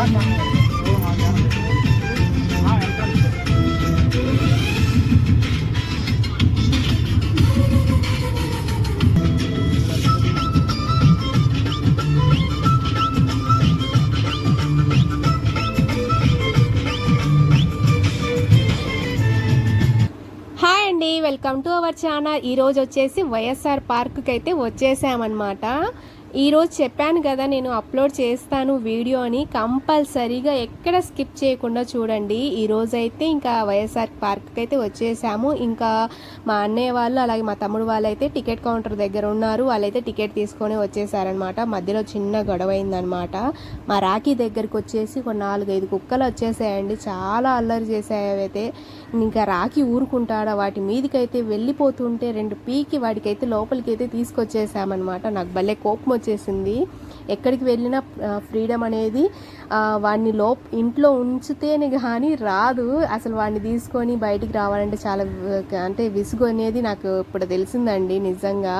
Hi అండి welcome to our channel. ఈరోజు వచ్చేసి వైఎస్ఆర్ పార్క్కి అయితే వచ్చేసామన్నమాట. ఈరోజు చెప్పాను కదా నేను అప్లోడ్ చేస్తాను వీడియో అని. కంపల్సరీగా ఎక్కడ స్కిప్ చేయకుండా చూడండి. ఈరోజైతే ఇంకా వైఎస్ఆర్ పార్క్కి అయితే వచ్చేసాము. ఇంకా మా అన్నయ్య వాళ్ళు అలాగే మా తమ్ముడు వాళ్ళు అయితే టికెట్ కౌంటర్ దగ్గర ఉన్నారు. వాళ్ళైతే టికెట్ తీసుకొని వచ్చేసారనమాట. మధ్యలో చిన్న గొడవ అయిందనమాట మా రాఖీ దగ్గరికి వచ్చేసి ఒక నాలుగైదు కుక్కలు వచ్చేసాయండి చాలా అల్లరి చేసాయి అయితే ఇంకా రాకి ఊరుకుంటాడా? వాటి మీదకైతే వెళ్ళిపోతుంటే రెండు పీకి వాడికైతే లోపలికైతే తీసుకొచ్చేసామన్నమాట. నాకు భలే కోపం వచ్చేసింది ఎక్కడికి వెళ్ళినా ఫ్రీడమ్ అనేది వాడిని లో ఇంట్లో ఉంచితేనే కానీ రాదు. అసలు వాడిని తీసుకొని బయటికి రావాలంటే చాలా అంటే విసుగు అనేది నాకు ఇప్పుడు తెలిసిందండి నిజంగా.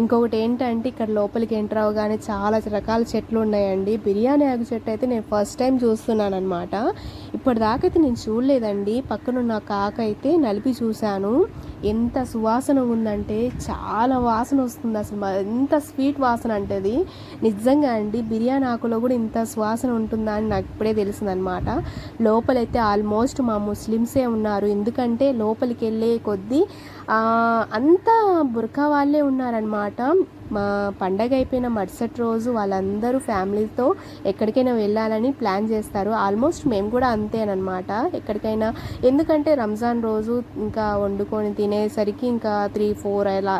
ఇంకొకటి ఏంటంటే ఇక్కడ లోపలికి ఎంటర్ అవగానే చాలా రకాల చెట్లు ఉన్నాయండి. బిర్యానీ ఆకు చెట్టు అయితే నేను ఫస్ట్ టైం చూస్తున్నాను అనమాట ఇప్పటిదాకైతే నేను చూడలేదండి. పక్కనున్న కాక అయితే నలిపి చూశాను. ఎంత సువాసన ఉందంటే చాలా వాసన వస్తుంది అసలు. ఎంత స్వీట్ వాసన అంటే అది. నిజంగా అండి బిర్యానీ ఆకులో కూడా ఇంత సువాసన ఉంటుందా అని నాకు ఇప్పుడే తెలిసిందనమాట లోపలైతే ఆల్మోస్ట్ మా ముస్లిమ్సే ఉన్నారు. ఎందుకంటే లోపలికి వెళ్ళే కొద్దీ అంతా బురకా వాళ్ళే ఉన్నారనమాట మా పండగ అయిపోయిన మరుసటి రోజు వాళ్ళందరూ ఫ్యామిలీతో ఎక్కడికైనా వెళ్ళాలని ప్లాన్ చేస్తారు. ఆల్మోస్ట్ మేము కూడా అంతేనమాట ఎక్కడికైనా ఎందుకంటే రంజాన్ రోజు ఇంకా వండుకొని తినేసరికి ఇంకా త్రీ ఫోర్ అలా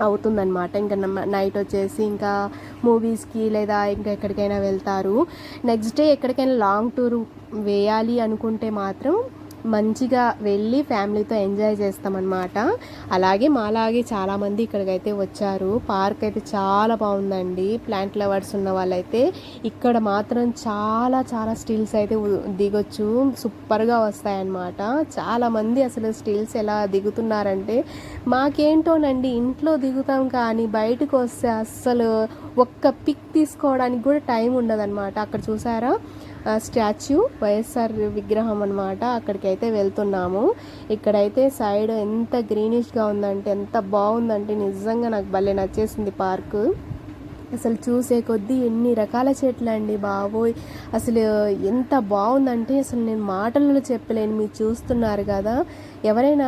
అవుతుందన్నమాట. ఇంకా నైట్ వచ్చేసి ఇంకా మూవీస్కి లేదా ఇంకా ఎక్కడికైనా వెళ్తారు. నెక్స్ట్ డే ఎక్కడికైనా లాంగ్ టూర్ వేయాలి అనుకుంటే మాత్రం మంచిగా వెళ్ళి ఫ్యామిలీతో ఎంజాయ్ చేస్తామన్నమాట. అలాగే మాలాగే చాలామంది ఇక్కడికైతే వచ్చారు. పార్క్ అయితే చాలా బాగుందండి. ప్లాంట్ లవర్స్ ఉన్న వాళ్ళైతే ఇక్కడ మాత్రం చాలా చాలా స్టిల్స్ అయితే దిగొచ్చు. సూపర్గా వస్తాయన్నమాట. చాలామంది అసలు స్టిల్స్ ఎలా దిగుతున్నారంటే మాకేంటోనండి ఇంట్లో దిగుతాం కానీ బయటకు వస్తే అస్సలు ఒక్క పిక్ తీసుకోవడానికి కూడా టైం ఉండదన్నమాట. అక్కడ చూసారా? స్టాచ్యూ వైఎస్ఆర్ విగ్రహం అనమాట అక్కడికి అయితే వెళ్తున్నాము. ఇక్కడైతే సైడ్ ఎంత గ్రీనిష్గా ఉందంటే ఎంత బాగుందంటే నిజంగా నాకు భలే నచ్చేసింది పార్కు. అసలు చూసే కొద్దీ ఎన్ని రకాల చెట్లు అండి బాబోయ్. అసలు ఎంత బాగుందంటే అసలు నేను మాటలలో చెప్పలేను మీరు చూస్తున్నారు కదా. ఎవరైనా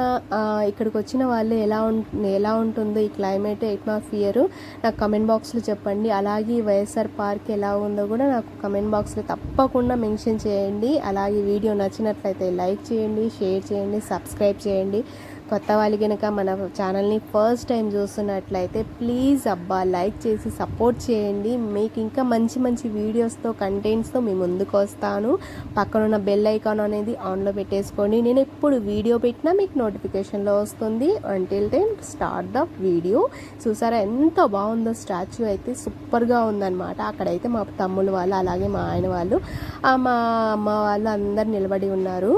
ఇక్కడికి వచ్చిన వాళ్ళు ఎలా ఉం ఎలా ఉంటుందో ఈ క్లైమేట్ ఎట్మాస్ఫియర్ నాకు కమెంట్ బాక్స్లో చెప్పండి. అలాగే వైఎస్ఆర్ పార్క్ ఎలా ఉందో కూడా నాకు కమెంట్ బాక్స్లో తప్పకుండా మెన్షన్ చేయండి. అలాగే వీడియో నచ్చినట్లయితే లైక్ చేయండి షేర్ చేయండి సబ్స్క్రైబ్ చేయండి. కొత్త వాళ్ళు కనుక మన ఛానల్ని ఫస్ట్ టైం చూస్తున్నట్లయితే ప్లీజ్ అబ్బా లైక్ చేసి సపోర్ట్ చేయండి. మీకు ఇంకా మంచి మంచి వీడియోస్తో కంటెంట్స్తో మీ ముందుకు వస్తాను. పక్కనున్న బెల్ ఐకాన్ అనేది ఆన్లో పెట్టేసుకోండి. నేను ఎప్పుడు వీడియో పెట్టినా మీకు నోటిఫికేషన్లో వస్తుంది. Until time start the video చూసారా ఎంత బాగుందో స్టాచ్యూ అయితే సూపర్గా ఉందన్నమాట. అక్కడైతే మా తమ్ముళ్ళు వాళ్ళు అలాగే మా ఆయన వాళ్ళు మా అమ్మ వాళ్ళు అందరు నిలబడి ఉన్నారు.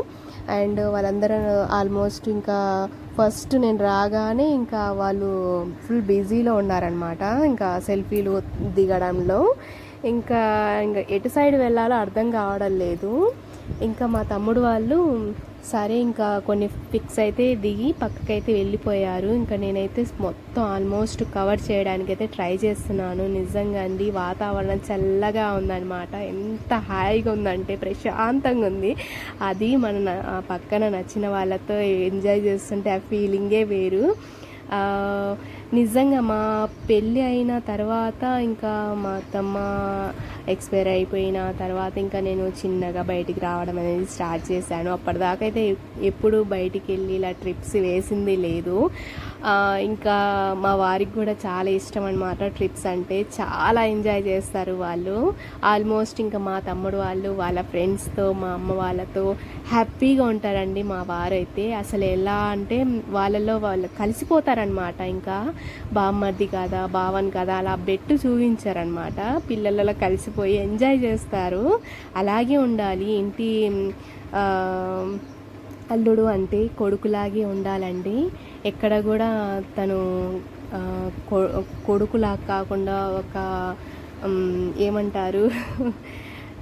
అండ్ వాళ్ళందరూ ఆల్మోస్ట్ ఇంకా ఫస్ట్ నేను రాగానే ఇంకా వాళ్ళు ఫుల్ బిజీలో ఉన్నారనమాట ఇంకా సెల్ఫీలు దిగడంలో. ఇంకా ఇంకా ఎటు సైడ్ వెళ్ళాలో అర్థం కావడం లేదు. ఇంకా మా తమ్ముడు వాళ్ళు సరే ఇంకా కొన్ని పిక్స్ అయితే దిగి పక్కకైతే వెళ్ళిపోయారు. ఇంకా నేనైతే మొత్తం ఆల్మోస్ట్ కవర్ చేయడానికి అయితే ట్రై చేస్తున్నాను. నిజంగా అండి వాతావరణం చల్లగా ఉందన్నమాట. ఎంత హాయిగా ఉందంటే ప్రశాంతంగా ఉంది. అది మన పక్కన నచ్చిన వాళ్ళతో ఎంజాయ్ చేస్తుంటే ఆ ఫీలింగే వేరు. నిజంగా మా పెళ్ళి అయిన తర్వాత ఇంకా మా అత్తమ్మ ఎక్స్పైర్ అయిపోయిన తర్వాత ఇంకా నేను చిన్నగా బయటికి రావడం అనేది స్టార్ట్ చేశాను. అప్పటిదాకైతే అయితే ఎప్పుడు బయటికి వెళ్ళి ఇలా ట్రిప్స్ వేసింది లేదు. ఇంకా మా వారికి కూడా చాలా ఇష్టం అనమాట ట్రిప్స్ అంటే. చాలా ఎంజాయ్ చేస్తారు వాళ్ళు. ఆల్మోస్ట్ ఇంకా మా తమ్ముడు వాళ్ళు వాళ్ళ ఫ్రెండ్స్తో మా అమ్మ వాళ్ళతో హ్యాపీగా ఉంటారండి మా వారైతే. అసలు ఎలా అంటే వాళ్ళలో వాళ్ళు కలిసిపోతారనమాట ఇంకా బామ్మర్ది కదా బావన్ కదా అలా బెట్టు చూపించారనమాట పిల్లలలో కలిసిపోయి ఎంజాయ్ చేస్తారు. అలాగే ఉండాలి. ఇంటి అల్లుడు అంటే కొడుకులాగే ఉండాలండి. ఎక్కడ కూడా తను కొడుకులా కాకుండా ఒక ఏమంటారు?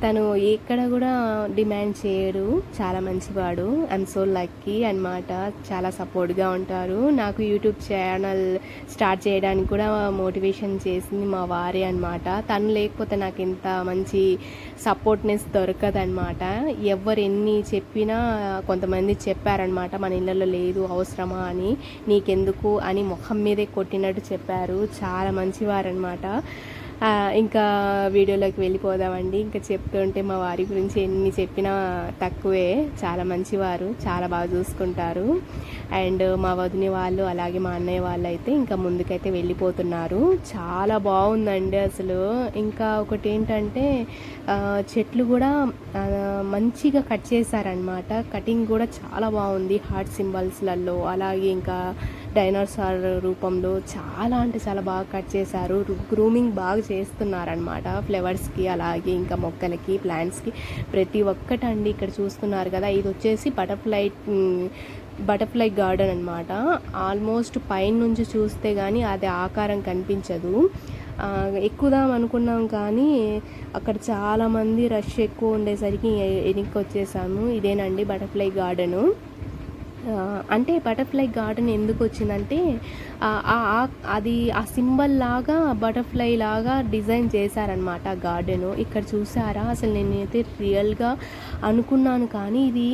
తను ఎక్కడ కూడా డిమాండ్ చేయడు. చాలా మంచివాడు. ఐఎమ్ సో లక్కీ అన్నమాట. చాలా సపోర్ట్గా ఉంటారు. నాకు యూట్యూబ్ ఛానల్ స్టార్ట్ చేయడానికి కూడా మోటివేషన్ చేసింది మా వారే అనమాట తను లేకపోతే నాకు ఇంత మంచి సపోర్ట్నెస్ దొరకదనమాట ఎవరు ఎన్ని చెప్పినా కొంతమంది చెప్పారనమాట మన ఇళ్ళలో లేదు అవసరమా అని. నీకెందుకు అని ముఖం మీదే కొట్టినట్టు చెప్పారు. చాలా మంచివారనమాట ఇంకా వీడియోలోకి వెళ్ళిపోదామండి. ఇంకా చెప్తుంటే మా వారి గురించి ఎన్ని చెప్పినా తక్కువే. చాలా మంచివారు చాలా బాగా చూసుకుంటారు. అండ్ మా వదిని వాళ్ళు అలాగే మా అన్నయ్య వాళ్ళు అయితే ఇంకా ముందుకైతే వెళ్ళిపోతున్నారు. చాలా బాగుందండి అసలు. ఇంకా ఒకటి ఏంటంటే చెట్లు కూడా మంచిగా కట్ చేశారనమాట కటింగ్ కూడా చాలా బాగుంది. హార్ట్ సింబల్స్లలో అలాగే ఇంకా డైనోసార్ రూపంలో చాలా అంటే చాలా బాగా కట్ చేశారు. గ్రూమింగ్ బాగా చేస్తున్నారనమాట ఫ్లవర్స్కి అలాగే ఇంకా మొక్కలకి ప్లాంట్స్కి. ప్రతి ఒక్కటండి ఇక్కడ చూస్తున్నారు కదా. ఇది వచ్చేసి బటర్ఫ్లై బటర్ఫ్లై గార్డెన్ అనమాట ఆల్మోస్ట్ పైన నుంచి చూస్తే కానీ అది ఆకారం కనిపించదు. ఎక్కుదాం అనుకున్నాం కానీ అక్కడ చాలామంది రష్ ఎక్కువ ఉండేసరికి వెనక్కి వచ్చేసాము ఇదేనండి బటర్ఫ్లై గార్డెను. అంటే బటర్ఫ్లై గార్డెన్ ఎందుకు వచ్చిందంటే అది ఆ సింబల్ లాగా బటర్ఫ్లై లాగా డిజైన్ చేశారనమాట ఆ గార్డెను. ఇక్కడ చూసారా? అసలు నేనైతే రియల్గా అనుకున్నాను కానీ ఇది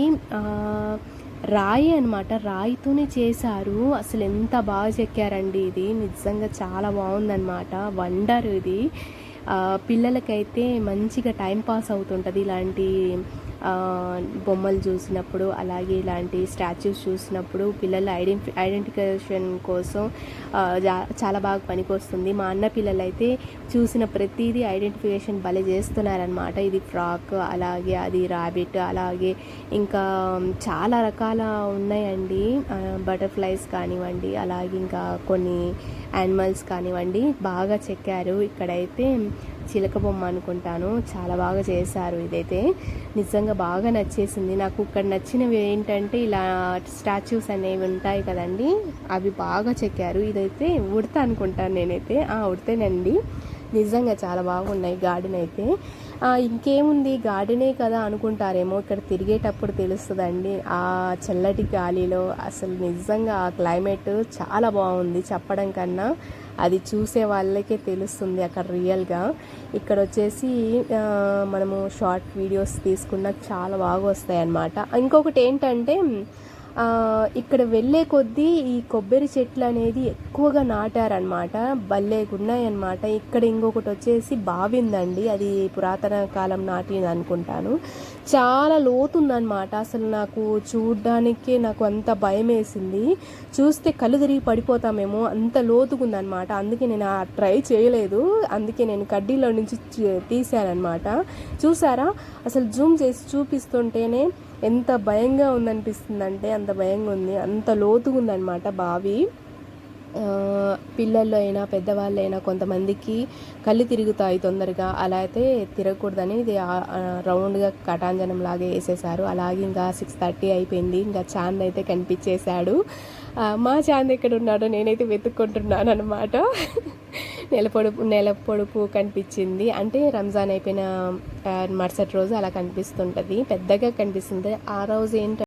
రాయి అనమాట రాయితోనే చేశారు. అసలు ఎంత బాగా చెక్కారండి ఇది. నిజంగా చాలా బాగుందన్నమాట. వండర్ ఇది. పిల్లలకైతే మంచిగా టైం పాస్ అవుతుంటుంది ఇలాంటి బొమ్మలు చూసినప్పుడు అలాగే ఇలాంటి స్టాచ్యూస్ చూసినప్పుడు పిల్లల ఐడెంటి ఐడెంటిఫికేషన్ కోసం చాలా బాగా పనికొస్తుంది. మా అన్న పిల్లలైతే చూసిన ప్రతిదీ ఐడెంటిఫికేషన్ భలే చేస్తున్నారనమాట ఇది ఫ్రాక్ అలాగే అది రాబిట్ అలాగే ఇంకా చాలా రకాల ఉన్నాయండి. బటర్ఫ్లైస్ కానివ్వండి అలాగే ఇంకా కొన్ని యానిమల్స్ కానివ్వండి బాగా చెక్కారు. ఇక్కడైతే చిలక బొమ్మ అనుకుంటాను. చాలా బాగా చేశారు ఇదైతే. నిజంగా బాగా నచ్చేసింది. నాకు ఇక్కడ నచ్చినవి ఏంటంటే ఇలా స్టాచ్యూస్ అనేవి ఉంటాయి కదండి అవి బాగా చెక్కారు. ఇదైతే ఉడత అనుకుంటాను నేనైతే. ఆ ఉడతేనండి. నిజంగా చాలా బాగున్నాయి గార్డెన్ అయితే. ఇంకేముంది? గార్డెనే కదా అనుకుంటారేమో. ఇక్కడ తిరిగేటప్పుడు తెలుస్తుందండి. ఆ చల్లటి గాలిలో అసలు నిజంగా ఆ క్లైమేట్ చాలా బాగుంది చెప్పడం కన్నా. అది చూసే వాళ్ళకే తెలుస్తుంది అక్కడ రియల్గా. ఇక్కడ వచ్చేసి మనము షార్ట్ వీడియోస్ తీసుకున్న చాలా బాగా వస్తాయి అన్నమాట ఇంకొకటి ఏంటంటే ఇక్కడ వెళ్ళే కొద్దీ ఈ కొబ్బరి చెట్లు అనేది ఎక్కువగా నాటారనమాట భలేగా ఉన్నాయన్నమాట ఇక్కడ ఇంకొకటి వచ్చేసి బావి ఉందండి అది పురాతన కాలం నాటిది అనుకుంటాను. చాలా లోతుందనమాట అసలు నాకు చూడ్డానికే నాకు అంత భయం వేసింది చూస్తే కళ్ళు తిరిగి పడిపోతామేమో అంత లోతుకుందనమాట అందుకే నేను ఆ ట్రై చేయలేదు అందుకే నేను కడ్డీలో నుంచి తీశానమాట చూసారా? అసలు జూమ్ చేసి చూపిస్తుంటేనే ఎంత భయంగా ఉందనిపిస్తుందంటే అంత భయంగా ఉంది. అంత లోతుగా ఉందన్నమాట బావి. పిల్లలు అయినా పెద్దవాళ్ళు అయినా పెద్దవాళ్ళైనా కొంతమందికి కళ్ళు తిరుగుతాయి తొందరగా. అలా అయితే తిరగకూడదని ఇది రౌండ్గా కటాంజనం లాగా వేసేసారు అలాగే ఇంకా సిక్స్ థర్టీ అయిపోయింది. ఇంకా చాంద్ అయితే కనిపించేశాడు. మా చాంద్ ఎక్కడ ఉన్నాడో నేనైతే వెతుక్కుంటున్నాను అనమాట నెల పొడుపు నెల పొడుపు కనిపించింది. అంటే రంజాన్ అయిపోయిన మరుసటి రోజు అలా కనిపిస్తుంటుంది. పెద్దగా కనిపిస్తుంది. ఆ రోజు ఏంటంటే